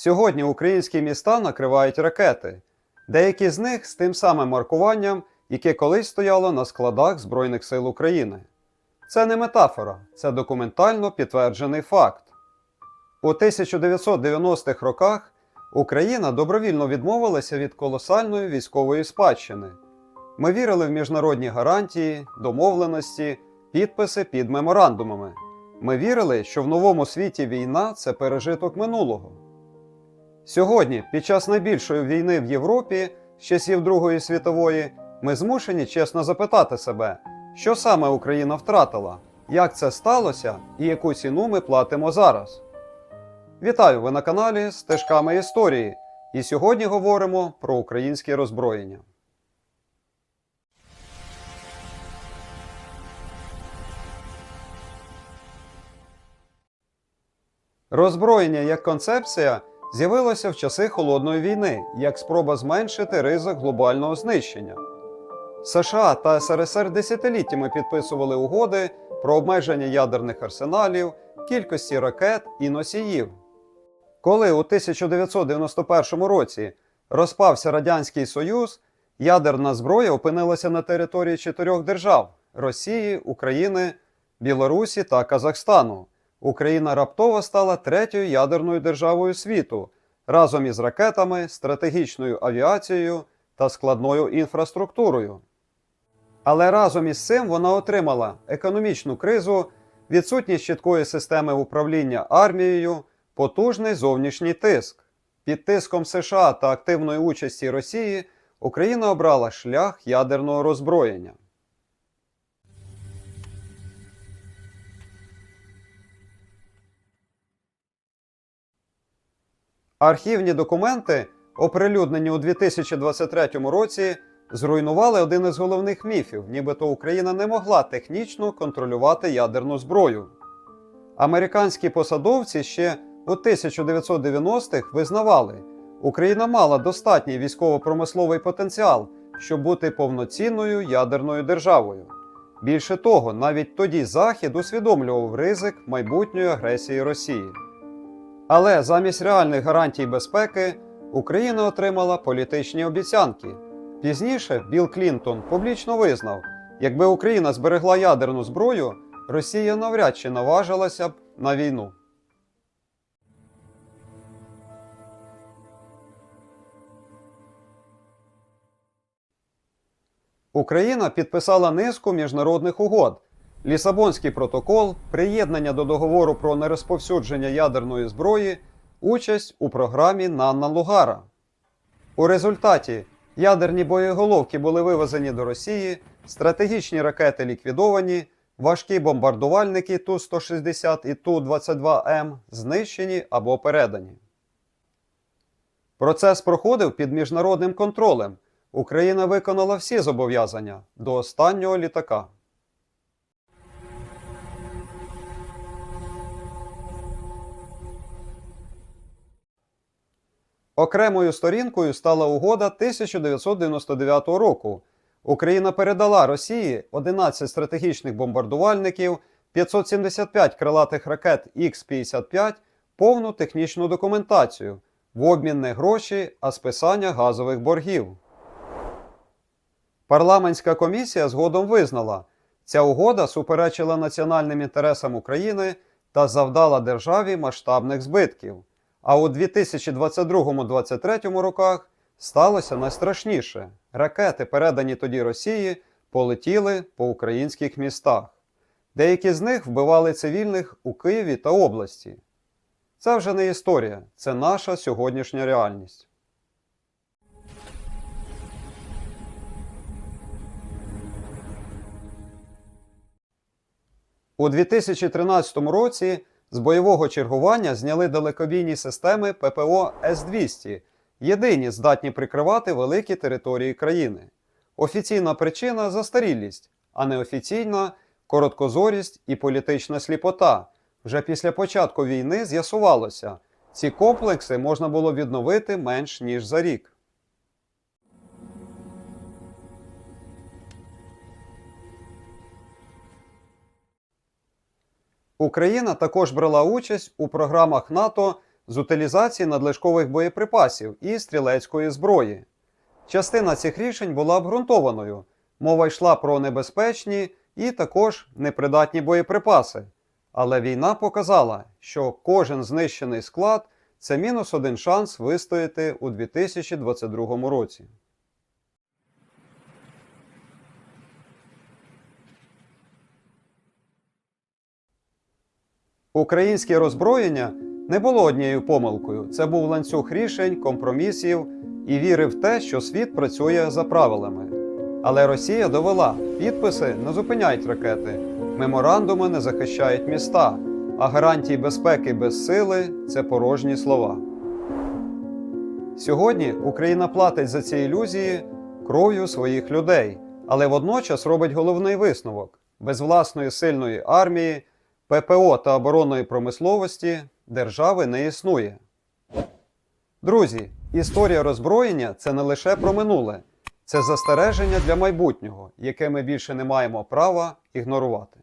Сьогодні українські міста накривають ракети, деякі з них з тим самим маркуванням, яке колись стояло на складах Збройних сил України. Це не метафора, це документально підтверджений факт. У 1990-х роках Україна добровільно відмовилася від колосальної військової спадщини. Ми вірили в міжнародні гарантії, домовленості, підписи під меморандумами. Ми вірили, що в новому світі війна це пережиток минулого. Сьогодні, під час найбільшої війни в Європі з часів Другої світової, ми змушені чесно запитати себе, що саме Україна втратила, як це сталося і яку ціну ми платимо зараз. Вітаю! Ви на каналі Стежками історії. І сьогодні говоримо про українське роззброєння. Роззброєння як концепція з'явилося в часи холодної війни як спроба зменшити ризик глобального знищення. США та СРСР десятиліттями підписували угоди про обмеження ядерних арсеналів, кількості ракет і носіїв. Коли у 1991 році розпався Радянський Союз, ядерна зброя опинилася на території чотирьох держав Росії, України, Білорусі та Казахстану. Україна раптово стала третьою ядерною державою світу разом із ракетами, стратегічною авіацією та складною інфраструктурою. Але разом із цим вона отримала економічну кризу, відсутність чіткої системи управління армією, потужний зовнішній тиск. Під тиском США та активної участі Росії Україна обрала шлях ядерного роззброєння. Архівні документи, оприлюднені у 2023 році, зруйнували один із головних міфів, нібито Україна не могла технічно контролювати ядерну зброю. Американські посадовці ще у 1990-х визнавали, Україна мала достатній військово-промисловий потенціал, щоб бути повноцінною ядерною державою. Більше того, навіть тоді Захід усвідомлював ризик майбутньої агресії Росії. Але замість реальних гарантій безпеки Україна отримала політичні обіцянки. Пізніше Білл Клінтон публічно визнав, якби Україна зберегла ядерну зброю, Росія навряд чи наважилася б на війну. Україна підписала низку міжнародних угод. Лісабонський протокол, приєднання до договору про нерозповсюдження ядерної зброї, участь у програмі Нанна Лугара. У результаті ядерні боєголовки були вивезені до Росії, стратегічні ракети ліквідовані, важкі бомбардувальники Ту-160 і Ту-22М знищені або передані. Процес проходив під міжнародним контролем. Україна виконала всі зобов'язання до останнього літака. Окремою сторінкою стала угода 1999 року. Україна передала Росії 11 стратегічних бомбардувальників, 575 крилатих ракет Х-55, повну технічну документацію, в обмін не гроші, а списання газових боргів. Парламентська комісія згодом визнала, ця угода суперечила національним інтересам України та завдала державі масштабних збитків. А у 2022-2023 роках сталося найстрашніше. Ракети, передані тоді Росії, полетіли по українських містах. Деякі з них вбивали цивільних у Києві та області. Це вже не історія, це наша сьогоднішня реальність. У 2013 році з бойового чергування зняли далекобійні системи ППО С-200, єдині здатні прикривати великі території країни. Офіційна причина застарілість, а неофіційна короткозорість і політична сліпота. Вже після початку війни з'ясувалося, ці комплекси можна було відновити менш ніж за рік. Україна також брала участь у програмах НАТО з утилізації надлишкових боєприпасів і стрілецької зброї. Частина цих рішень була обґрунтованою. Мова йшла про небезпечні і також непридатні боєприпаси. Але війна показала, що кожен знищений склад це мінус один шанс вистояти у 2022 році. Українське роззброєння не було однією помилкою. Це був ланцюг рішень, компромісів і віри в те, що світ працює за правилами. Але Росія довела, підписи не зупиняють ракети, меморандуми не захищають міста, а гарантії безпеки без сили це порожні слова. Сьогодні Україна платить за ці ілюзії кров'ю своїх людей, але водночас робить головний висновок: без власної сильної армії, ППО та оборонної промисловості держави не існує. Друзі, історія роззброєння це не лише про минуле, це застереження для майбутнього, яке ми більше не маємо права ігнорувати.